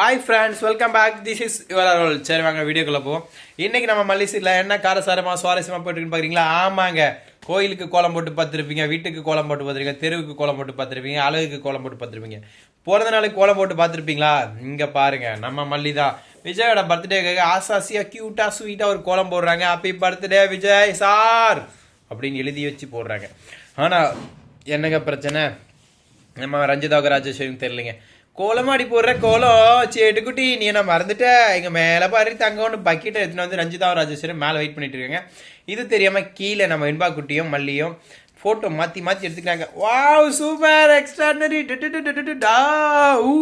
Hi friends welcome back this is your சரி வாங்க வீடியோக்குள்ள போவோம். இன்னைக்கு நம்ம மல்லிசீரில் என்ன காரசாரமாக சுவாரஸ்யமாக போயிட்டு பார்க்குறீங்களா ஆமாங்க. கோயிலுக்கு கோலம் போட்டு பார்த்துருப்பீங்க வீட்டுக்கு கோலம் போட்டு பார்த்துருப்பீங்க தெருவுக்கு கோலம் போட்டு பார்த்துருப்பீங்க அழகுக்கு கோலம் போட்டு பார்த்துருப்பீங்க. பிறந்த நாளுக்கு கோலம் போட்டு பார்த்துருப்பீங்களா? இங்கே பாருங்கள் நம்ம மல்லி தான். விஜயோட பர்த்டேக்காக ஆசாசியாக க்யூட்டாக ஸ்வீட்டாக ஒரு கோலம் போடுறாங்க. ஹாப்பி பர்த்டே விஜய் சார் அப்படின்னு எழுதி வச்சு போடுறாங்க. ஆனால் என்னங்க பிரச்சனை? நம்ம ரஞ்சிதாவுக்கு ராஜேஸ்வரியும் கோலம் அடி போடுற கோலம் செட்டுக்குட்டி நீ என்ன மறந்துட்ட? எங்க மேல பாரு தங்க ஒன்று பக்கெட்டை எடுத்துன்னு வந்து ரஞ்சிதா ராஜேஸ்வரியும் மேலே வெயிட் பண்ணிட்டு இருக்காங்க. இது தெரியாம கீழே நம்ம வெண்பா குட்டியும் மல்லியும் போட்டோ மாத்தி மாத்தி எடுத்துக்கிறாங்க. வாவ் சூப்பர் எக்ஸ்ட்ராடனரி ஊ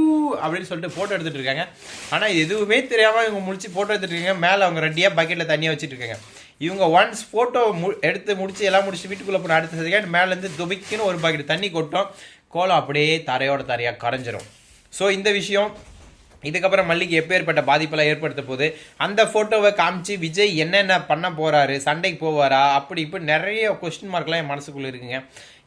அப்படின்னு சொல்லிட்டு போட்டோ எடுத்துட்டு இருக்காங்க. ஆனா இது எதுவுமே தெரியாம இவங்க முடிச்சு போட்டோ எடுத்துட்டு இருக்காங்க. மேல அவங்க ரெடியா பக்கெட்ல தண்ணியா வச்சுட்டு இருக்காங்க. இவங்க ஒன்ஸ் போட்டோ எடுத்து முடிச்சு எல்லாம் முடிச்சு வீட்டுக்குள்ள போன அடுத்த செகண்ட் மேல இருந்து துபிக்குன்னு ஒரு பக்கெட் தண்ணி கொட்டும். கோலம் அப்படியே தரையோட தரையா கரைஞ்சிரும். ஸோ இந்த விஷயம் இதுக்கப்புறம் மல்லிக்கு எப்பேற்பட்ட பாதிப்பெல்லாம் ஏற்படுத்த போகுது. அந்த ஃபோட்டோவை காமிச்சு விஜய் என்னென்ன பண்ண போகிறாரு சண்டைக்கு போவாரா அப்படி இப்படி நிறைய கொஸ்டின் மார்க்லாம் என் மனசுக்குள்ளே இருக்குங்க.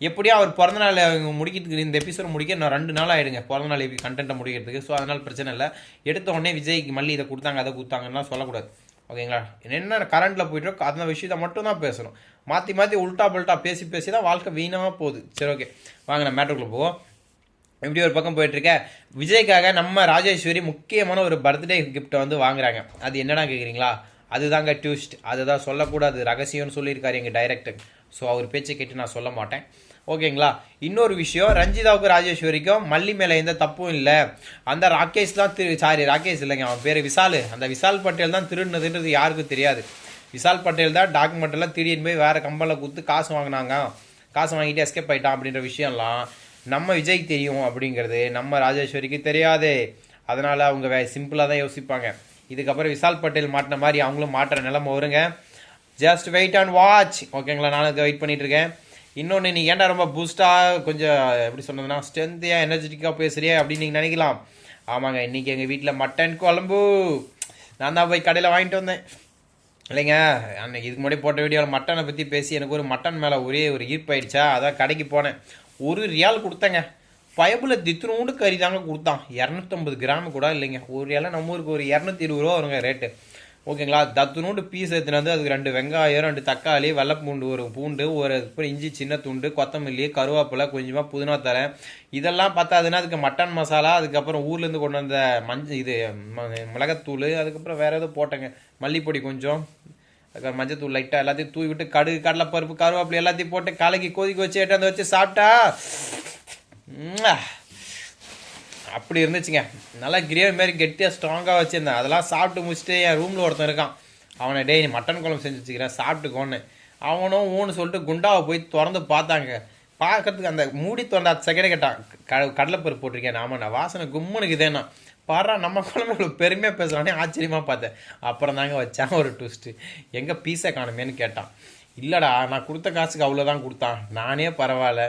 எப்படியும் அவர் பிறந்தநாள் முடிக்கிறதுக்கு இந்த எபிசோட் முடிக்க நான் ரெண்டு நாள் ஆயிடுங்க பிறந்தநாள் கண்டென்ட்டை முடிக்கிறதுக்கு. ஸோ அதனால் பிரச்சனை இல்லை. எடுத்த உடனே விஜய்க்கு மல்லி இதை கொடுத்தாங்க அதை கொடுத்தாங்கன்னா சொல்லக்கூடாது. ஓகேங்களா? என்ன கரண்ட்டில் போயிட்டு அந்த விஷயத்த மட்டும் தான் பேசணும். மாற்றி மாற்றி உல்டா புல்ட்டா பேசி பேசி தான் வாழ்க்கை வீணாக போகுது. சரி ஓகே வாங்க நான் மேட்டருக்குள்ள போவோம். இப்படி ஒரு பக்கம் போயிட்டுருக்க விஜய்க்காக நம்ம ராஜேஸ்வரி முக்கியமான ஒரு பர்த்டே கிஃப்ட்டை வந்து வாங்குறாங்க. அது என்னடா கேட்குறீங்களா அதுதாங்க டியூஸ்ட் அதுதான் சொல்லக்கூடாது. ரகசியம்னு சொல்லியிருக்காரு எங்கள் டைரக்டர் ஸோ அவர் பேச்சை கேட்டு நான் சொல்ல மாட்டேன். ஓகேங்களா? இன்னொரு விஷயம் ரஞ்சிதாவுக்கு ராஜேஸ்வரிக்கும் மல்லி மேலே எந்த தப்பும் இல்லை. அந்த ராகேஷ் தான் திரு சாரி ராகேஷ் இல்லைங்க. அவன் பேர் விசால். அந்த விசால் பட்டேல் தான் திருடுனதுன்றது யாருக்கும் தெரியாது. விசால் பட்டேல் தான் டாக்குமெண்ட் எல்லாம் திடீர்னு போய் வேறு கம்பெனியில் கொடுத்து காசு வாங்கினாங்க. காசு வாங்கிட்டு எஸ்கேப் ஆயிட்டான் அப்படின்ற விஷயம்லாம். நம்ம விஜய்க்கு தெரியும் அப்படிங்கிறது நம்ம ராஜேஸ்வரிக்கு தெரியாது. அதனால் அவங்க வே சிம்பிளாக தான் யோசிப்பாங்க. இதுக்கப்புறம் விசால் பட்டேல் மாட்டின மாதிரி அவங்களும் மாட்டுற நிலமை வருங்க. ஜஸ்ட் வெயிட் அண்ட் வாட்ச் ஓகேங்களா நானும் இதை வெயிட் பண்ணிகிட்ருக்கேன் இருக்கேன். இன்னொன்று நீ ஏன்டா ரொம்ப பூஸ்ட்டாக கொஞ்சம் எப்படி சொன்னதுன்னா ஸ்ட்ரென்த்தியாக எனர்ஜெட்டிக்காக பேசுகிறியே அப்படின்னு நீங்கள் நினைக்கலாம். ஆமாங்க இன்றைக்கி எங்கள் வீட்டில் மட்டன் குழம்பு. நான் தான் போய் கடையில் வாங்கிட்டு வந்தேன். இல்லைங்க அன்னைக்கு இதுக்கு முன்னாடி போட்ட வீடியோவில் மட்டனை பற்றி பேசி எனக்கு ஒரு மட்டன் மேலே ஒரே ஒரு ஈர்ப்பாயிடுச்சா அதான் கடைக்கு போனேன். ஒரு ரியால் கொடுத்தேங்க. பயபுல தித்துனூண்டு கறி தாங்க கொடுத்தான். இரநூத்தம்பது கிராம் கூட இல்லைங்க. ஒரு ரியால நம்ம ஊருக்கு ஒரு இரநூத்தி இருபது ரூபா வருங்க ரேட்டு ஓகேங்களா? தத்துனூண்டு பீஸ் எடுத்துன்னு வந்து அதுக்கு ரெண்டு வெங்காயம் ரெண்டு தக்காளி வெள்ளைப்பூண்டு ஒரு பூண்டு ஒரு அப்புறம் இஞ்சி சின்ன துண்டு கொத்தமல்லி கருவேப்பிலை கொஞ்சமாக புதினா தரேன் இதெல்லாம் பார்த்தாதுன்னா அதுக்கு மட்டன் மசாலா அதுக்கப்புறம் ஊர்லேருந்து கொண்டு வந்த மஞ்சள் இது ம- அதுக்கப்புறம் வேறு ஏதோ போட்டேங்க. மல்லிப்பொடி கொஞ்சம் அதுக்கப்புறம் மஞ்சத்தூள் லைட்டாக எல்லாத்தையும் தூவி விட்டு கடுகு கடலைப்பருப்பு கருவேப்பிலை எல்லாத்தையும் போட்டு கலக்கி கொதிக்க வச்சு எட்டாந்து வச்சு சாப்பிட்டா அப்படி இருந்துச்சுங்க. நல்லா கிரேவி மாதிரி கெட்டியாக ஸ்ட்ராங்காக வச்சுருந்தேன். அதெல்லாம் சாப்பிட்டு முடிச்சுட்டு என் ரூமில் ஒருத்தன் இருக்கான். அவனை டேய் நீ மட்டன் குழம்பு செஞ்சு வச்சுக்கிறேன் சாப்பிட்டுக்கோன்னு. அவனும் ஊன்னு சொல்லிட்டு குண்டாவை போய் திறந்து பார்த்தாங்க. பார்க்கறதுக்கு அந்த மூடி திறந்த செகண்ட் கேட்டான். க கடலைப்பருப்பு போட்டிருக்கேன் ஆமாண்ணா வாசனை கும்முனுக்கு இதேண்ணா பாரா நம்ம குழம்பு இவ்வளோ பெருமையாக பேசுகிறானே ஆச்சரியமாக பார்த்தேன். அப்புறம் தாங்க வச்சான் ஒரு ட்விஸ்ட்டு எங்கே பீஸை காணுமேன்னு கேட்டான். இல்லைடா நான் கொடுத்த காசுக்கு அவ்வளோதான் கொடுத்தான். நானே பரவாயில்ல.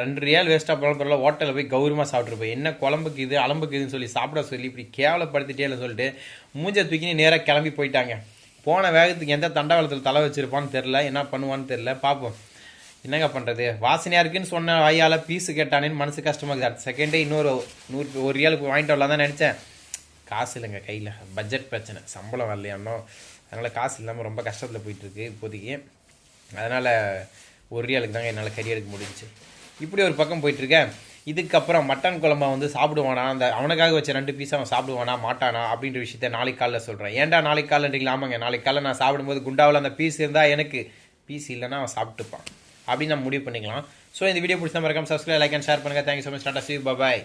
ரெண்டு ரியால் வேஸ்ட்டாக போனாலும் பரவாயில்ல. ஹோட்டலில் போய் கௌரவமாக சாப்பிட்ருப்போம் என்ன குழம்புக்கு இது அலம்புக்கு இதுன்னு சொல்லி சாப்பிட சொல்லி இப்படி கேவலப்படுத்திட்டே இல்லைன்னு சொல்லிட்டு மூஞ்சை தூக்கி நேராக கிளம்பி போயிட்டாங்க. போன வேகத்துக்கு எந்த தண்டவாளத்தில் தலை வச்சிருப்பான்னு தெரில என்ன பண்ணுவான்னு தெரில பார்ப்போம் என்னங்க பண்ணுறது வாசனையாக இருக்குன்னு சொன்ன வாயால் பீஸு கேட்டானேன்னு மனசு கஷ்டமாக இருக்குது. அடுத்த செகண்டே இன்னொரு நூறு ஒரு ரியாலுக்கு வாங்கிட்டு வரலாம் தான் நினச்சேன். காசு இல்லைங்க கையில். பட்ஜெட் பிரச்சனை. சம்பளம் வரலையானோ அதனால் காசு இல்லாமல் ரொம்ப கஷ்டத்தில் போயிட்டுருக்கு இப்போதைக்கு. அதனால் ஒரு ரியாலுக்கு தாங்க என்னால் கறி எடுக்க முடிஞ்சுச்சு. இப்படி ஒரு பக்கம் போயிட்டுருக்கேன். இதுக்கப்புறம் மட்டன் குழம்பா வந்து சாப்பிடுவானா? அந்த அவனுக்காக வச்ச ரெண்டு பீஸ் அவன் சாப்பிடுவானா? மாட்டானா? அப்படின்ற விஷயத்த நாளைக்கு காலைல சொல்கிறேன் ஏன்டா நாளைக்கு காலைன்றீங்களா? ஆமாங்க நாளைக்கு காலைல நான் சாப்பிடும்போது குண்டாவில் அந்த பீஸ் இருந்தால் எனக்கு பீஸ் இல்லைன்னா அவன் சாப்பிட்டுப்பான். அப்படின்னு நம்ம முடிவு பண்ணிக்கலாம். ஸோ இந்த வீடியோ பிடிச்சா மறக்காம சப்ஸ்கிரைப் லைக் அண்ட் ஷேர் பண்ணுங்கள் thank you so much tata see bye